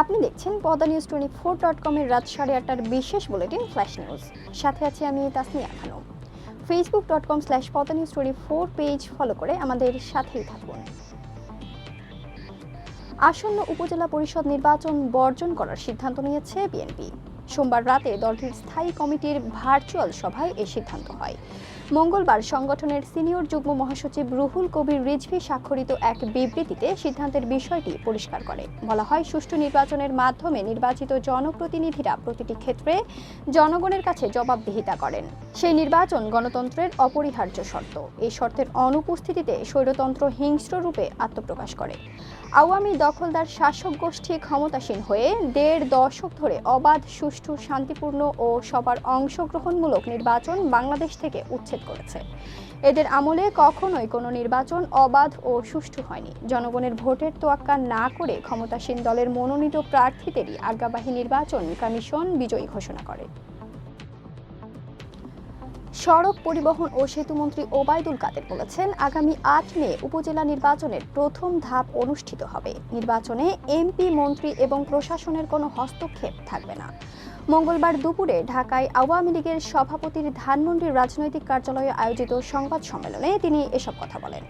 আপনি দেখছেন পদা নিউজ টোয়েন্টি ফোর ডট কমের রাত সাড়ে আটটার বিশেষ বুলেটিন ফ্ল্যাশ নিউজ সাথে আছি আমি Tasnia Khanam Facebook dot com slash Padma news twenty four page follow করে আমাদের সাথেই থাকুন। আসন্ন উপজেলা পরিষদ নির্বাচন বর্জন করার সিদ্ধান্ত নিয়েছে বিএনপি। সোমবার রাতে দলটির স্থায়ী কমিটির ভার্চুয়াল সভায় এ সিদ্ধান্ত হয়। মঙ্গলবার সংগঠনের সিনিয়র যুগ্ম মহাসচিব রুহুল কবির রিজভি স্বাক্ষরিত এক বিবৃতিতে সিদ্ধান্তের বিষয়টি পরিষ্কার করে। বলা হয়, সুষ্ঠু নির্বাচনের মাধ্যমে নির্বাচিত জনপ্রতিনিধিরা প্রতিটি ক্ষেত্রে জনগণের কাছে জবাবদিহিতা করেন। সেই নির্বাচন গণতন্ত্রের অপরিহার্য শর্ত। এই শর্তের অনুপস্থিতিতে স্বৈরতন্ত্র হিংস্র রূপে আত্মপ্রকাশ করে। আওয়ামী দখলদার শাসক গোষ্ঠী ক্ষমতাসীন হয়ে দেড় দশক ধরে অবাধ, সুষ্ঠু, শান্তিপূর্ণ ও সবার অংশগ্রহণমূলক নির্বাচন বাংলাদেশ থেকে উচ্ছেদ করেছে। এদের আমলে কখনোই কোনো নির্বাচন অবাধ ও সুষ্ঠু হয়নি। জনগণের ভোটের তোয়াক্কা না করে ক্ষমতাসীন দলের মনোনীত প্রার্থীদেরই আজ্ঞাবাহী নির্বাচন কমিশন বিজয়ী ঘোষণা করে। সড়ক পরিবহন ও সেতুমন্ত্রী ওবায়দুল কাদের বলেছেন, আগামী আট মে উপজেলা নির্বাচনের প্রথম ধাপ অনুষ্ঠিত হবে। নির্বাচনে এমপি, মন্ত্রী এবং প্রশাসনের কোনো হস্তক্ষেপ থাকবে না। মঙ্গলবার দুপুরে ঢাকায় আওয়ামী লীগের সভাপতির ধানমন্ডির রাজনৈতিক কার্যালয়ে আয়োজিত সংবাদ সম্মেলনে তিনি এসব কথা বলেন।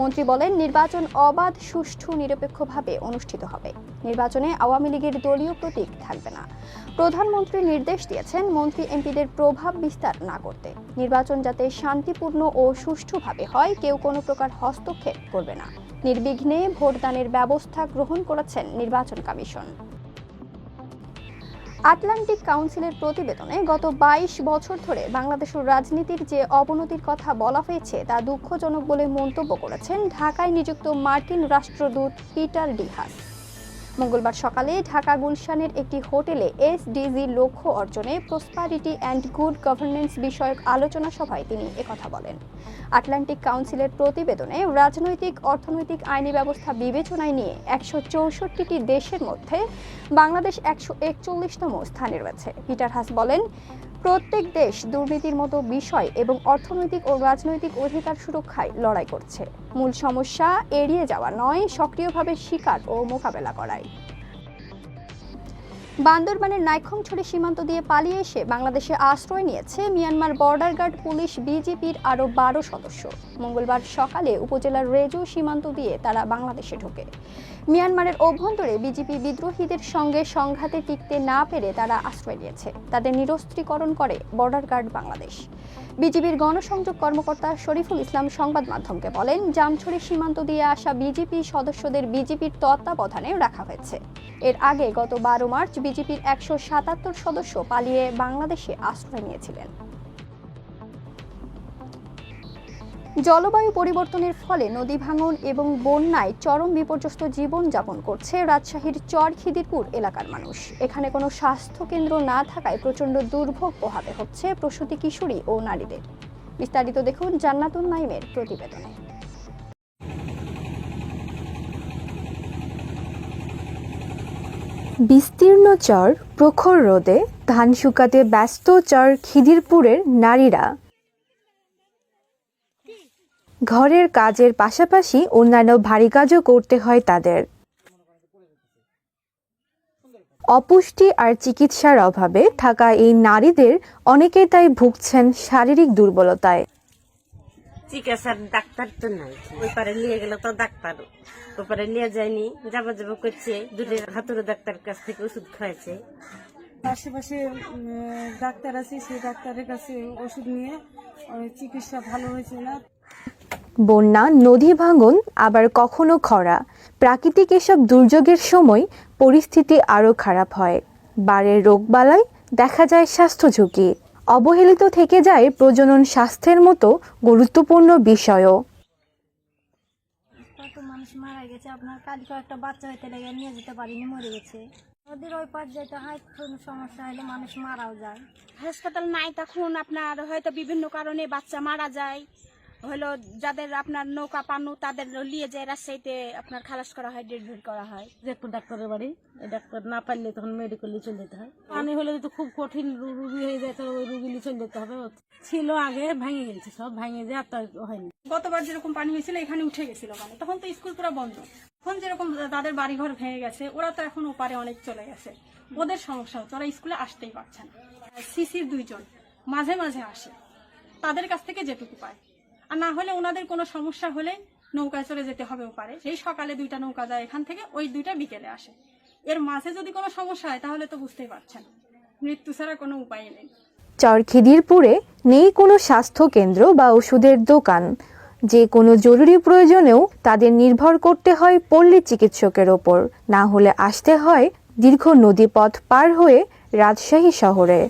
মন্ত্রী বলেন, নির্বাচন অবাধ, সুষ্ঠু, নিরপেক্ষভাবে অনুষ্ঠিত হবে। নির্বাচনে আওয়ামী লীগের দলীয় প্রতীক থাকবে না। প্রধানমন্ত্রী নির্দেশ দিয়েছেন মন্ত্রী এমপিদের প্রভাব বিস্তার না করতে। নির্বাচন যাতে শান্তিপূর্ণ ও সুষ্ঠুভাবে হয়, কেউ কোনো প্রকার হস্তক্ষেপ করবে না। নির্বিঘ্নে ভোটদানের ব্যবস্থা গ্রহণ করেছেন নির্বাচন কমিশন। আটলান্টিক কাউন্সিলের প্রতিবেদনে গত বাইশ বছর ধরে বাংলাদেশের রাজনীতির যে অবনতির কথা বলা হয়েছে, তা দুঃখজনক বলে মন্তব্য করেছেন ঢাকায় নিযুক্ত মার্কিন রাষ্ট্রদূত পিটার ডিহাস। মঙ্গলবার সকালে ঢাকা গুলশানের একটি হোটেলে এসডিজি লক্ষ্য অর্জনে প্রসপারিটি অ্যান্ড গুড গভর্নেন্স বিষয়ক আলোচনা সভায় তিনি একথা বলেন। আটলান্টিক কাউন্সিলের প্রতিবেদনে রাজনৈতিক, অর্থনৈতিক আইনি ব্যবস্থা বিবেচনায় নিয়ে একশো চৌষট্টিটি দেশের মধ্যে বাংলাদেশ একশো একচল্লিশতম স্থানে রয়েছে। পিটার হাস বলেন প্রত্যেক দেশ দুর্নীতির মতো বিষয় এবং অর্থনৈতিক ও রাজনৈতিক অধিকার সুরক্ষায় লড়াই করছে। মূল সমস্যা এড়িয়ে যাওয়া নয়, সক্রিয়ভাবে শিকার ও মোকাবেলা করাই বান্দরবানের নাইক্ষংছড়ি সীমান্ত দিয়ে পালিয়ে এসে বাংলাদেশে আশ্রয় নিয়েছে মিয়ানমার বর্ডার গার্ড পুলিশ বিজিপির আরও বারো সদস্য। মঙ্গলবার সকালে উপজেলার রেজু সীমান্ত দিয়ে তারা বাংলাদেশে ঢোকে। মিয়ানমারের অভ্যন্তরে বিজেপি বিদ্রোহীদের সঙ্গে সংঘাতে টিকতে না পেরে তারা আশ্রয় নিয়েছে। তাদের নিরস্ত্রীকরণ করে বর্ডার গার্ড বাংলাদেশ। বিজিবির গণসংযোগ কর্মকর্তা শরীফুল ইসলাম সংবাদ মাধ্যমকে বলেন, জামছড়ি সীমান্ত দিয়ে আসা বিজেপি সদস্যদের বিজেপির তত্ত্বাবধানে রাখা হয়েছে। এর আগে গত বারো মার্চ বিজেপির একশো সাতাত্তর সদস্য পালিয়ে বাংলাদেশে আশ্রয় নিয়েছিলেন। জলবায়ু পরিবর্তনের ফলে নদী ভাঙন এবং বন্যায় চরম বিপর্যস্ত জীবন যাপন করছে রাজশাহীর চর খিদিরপুর এলাকার মানুষ। এখানে কোনো স্বাস্থ্য কেন্দ্র না থাকায় প্রচণ্ড দুর্ভোগ পোহাতে হচ্ছে প্রসূতি কিশোরী ও নারীদের। বিস্তারিত দেখুন জান্নাতুন নাইমের প্রতিবেদনে। বিস্তীর্ণ চর প্রখর রোদে ধান শুকাতে ব্যস্ত চর খিদিরপুরের নারীরা। ঘরের কাজের পাশাপাশি অন্যান্য ভারী কাজও করতে হয় তাদের। অপুষ্টি আর চিকিৎসার অভাবে থাকা এই নারীদের অনেকেই তাই ভুগছেন শারীরিক দুর্বলতায়। চিকিৎসার ডাক্তার তো নাই। ওই পারে নিয়ে গেলে তো ডাক্তার। ওই পারে নিয়ে যায়নি যাবা যাবা করছে। দূরের হাতুড়ে ডাক্তার কাছ থেকে ওষুধ খাওয়াইছে। আশেপাশে ডাক্তার আছে সেই ডাক্তারের কাছে ওষুধ নিয়ে চিকিৎসা ভালো হয়েছে না। বন্যা নদী ভাঙন আবার কখনো খরা। প্রাকৃতিক এসব দুর্যোগের সময় পরিস্থিতি আরও খারাপ হয়। বাড়ে রোগবালাই দেখা যায় স্বাস্থ্য ঝুঁকি। অবহেলিত থেকে যায় প্রজনন স্বাস্থ্যের মতো গুরুত্বপূর্ণ বিষয়ও। কত মানুষ মারা গেছে আপনার কালকে একটা বাচ্চা হইতে লেগে নিয়ে যেতে পারিনি মরে গেছে। নদীর ওই পার যেতে হয় সমস্যা হলে মানুষ মারাও যায়। হাসপাতাল নাই তখন আপনার হয়তো বিভিন্ন কারণে বাচ্চা মারা যায়। হলো যাদের আপনার নৌকা পানু তাদের নিয়ে যায় রাজশাহীতে আপনার খালাস করা হয় ডেলিভারি করা হয়। যেরকম ডাক্তারের বাড়ি ডাক্তার না পারলে তখন মেডিকেলে চলে যেতে হয়। পানি হলে তো খুব কঠিন রুগী হয়ে যায় তো ওই রুগী নিয়ে চলে যেতে হবে। ছিল আগে ভেঙে গেছে সব ভেঙে যায় আর তো হয়নি। গতবার যেরকম পানি হয়েছিল এখানে উঠে গেছিল পানি। তখন তো স্কুল পুরো বন্ধ। এখন যেরকম তাদের বাড়িঘর ভেঙে গেছে ওরা তো এখন ওপারে অনেক চলে গেছে। ওদের সমস্যা হচ্ছে ওরা স্কুলে আসতেই পারছে না। সিসির দুইজন মাঝে মাঝে আসে। তাদের কাছ থেকে যেটুকু পায়। আর না হলে ওনাদের কোনো সমস্যা হলে নৌকায় চলে যেতে হবে ওপারে। সেই সকালে দুইটা নৌকা যায় এখান থেকে ওই দুইটা বিকেলে আসে। এর মাঝে যদি কোনো সমস্যা হয় তাহলে তো বুঝতেই পারছেন। মৃত্যু ছাড়া কোনো উপায় নেই। চরখিদিরপুরে নেই কোনো স্বাস্থ্য কেন্দ্র বা ওষুধের দোকান। যে কোনো জরুরি প্রয়োজনেও তাদের নির্ভর করতে হয় পল্লী চিকিৎসকের ওপর। না হলে আসতে হয় দীর্ঘ নদীপথ পার হয়ে রাজশাহী শহরে।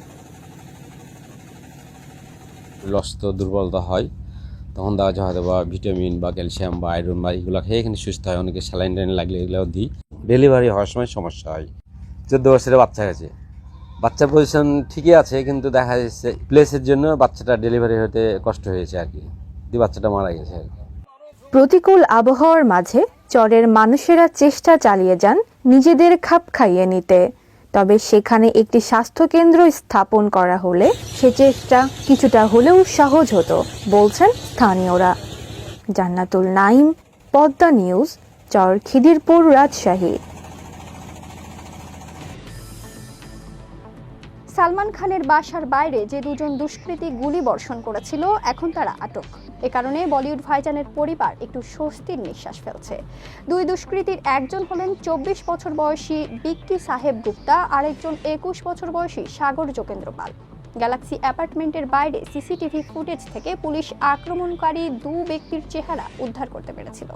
লস্ত দুর্বলতা হয়। তখন দেখা যায় হয়তো বা ভিটামিন বা ক্যালসিয়াম বা আয়রন বা এগুলো খেয়ে এখানে সুস্থ হয়। অনেকে স্যালাইন টাইন লাগলে এগুলো দিই। ডেলিভারি হওয়ার সময় সমস্যা হয়। চোদ্দ বছরের বাচ্চা গেছে বাচ্চা পজিশন ঠিকই আছে কিন্তু দেখা যাচ্ছে প্লেসের জন্য বাচ্চাটা ডেলিভারি হতে কষ্ট হয়েছে আর কি। বাচ্চাটা মারা গেছে আর কি। প্রতিকূল আবহাওয়ার মাঝে চরের মানুষেরা চেষ্টা চালিয়ে যান নিজেদের খাপ খাইয়ে নিতে। তবে সেখানে একটি স্বাস্থ্যকেন্দ্র স্থাপন করা হলে সে চেষ্টা কিছুটা হলেও সহজ হতো, বলছেন স্থানীয়রা। জান্নাতুল নাইম পদ্মা নিউজ চর খিদিরপুর রাজশাহী। সালমান খানের বাসার বাইরে যে দুজন দুষ্কৃতী গুলি বর্ষণ করেছিল, এখন তারা আটক। এ কারণে বলিউড ভাইজানের পরিবার একটু স্বস্তির নিঃশ্বাস ফেলছে। দুই দুষ্কৃতীর একজন হলেন চব্বিশ বছর বয়সী বিক্কি সাহেব গুপ্তা, আরেকজন একুশ বছর বয়সী সাগর যোগেন্দ্র পাল। গ্যালাক্সি অ্যাপার্টমেন্টের বাইরে সিসিটিভি ফুটেজ থেকে পুলিশ আক্রমণকারী দু ব্যক্তির চেহারা উদ্ধার করতে পেরেছিল।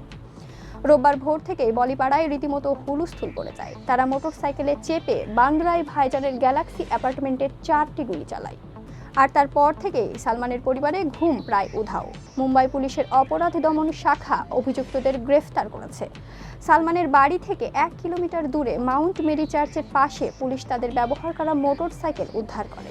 রোববার ভোর থেকে বলিপাড়ায় রীতিমতো হুলুস্থুল পড়ে যায়। তারা মোটরসাইকেলে চেপে বান্দ্রায় ভাইজানের গ্যালাক্সি অ্যাপার্টমেন্টে চারটি গুলি চালায়। আর তারপর থেকেই সালমানের পরিবারে ঘুম প্রায় উধাও। মুম্বাই পুলিশের অপরাধ দমন শাখা অভিযুক্তদের গ্রেফতার করেছে। সালমানের বাড়ি থেকে এক কিলোমিটার দূরে মাউন্ট মেরি চার্চের পাশে পুলিশ তাদের ব্যবহার করা মোটরসাইকেল উদ্ধার করে।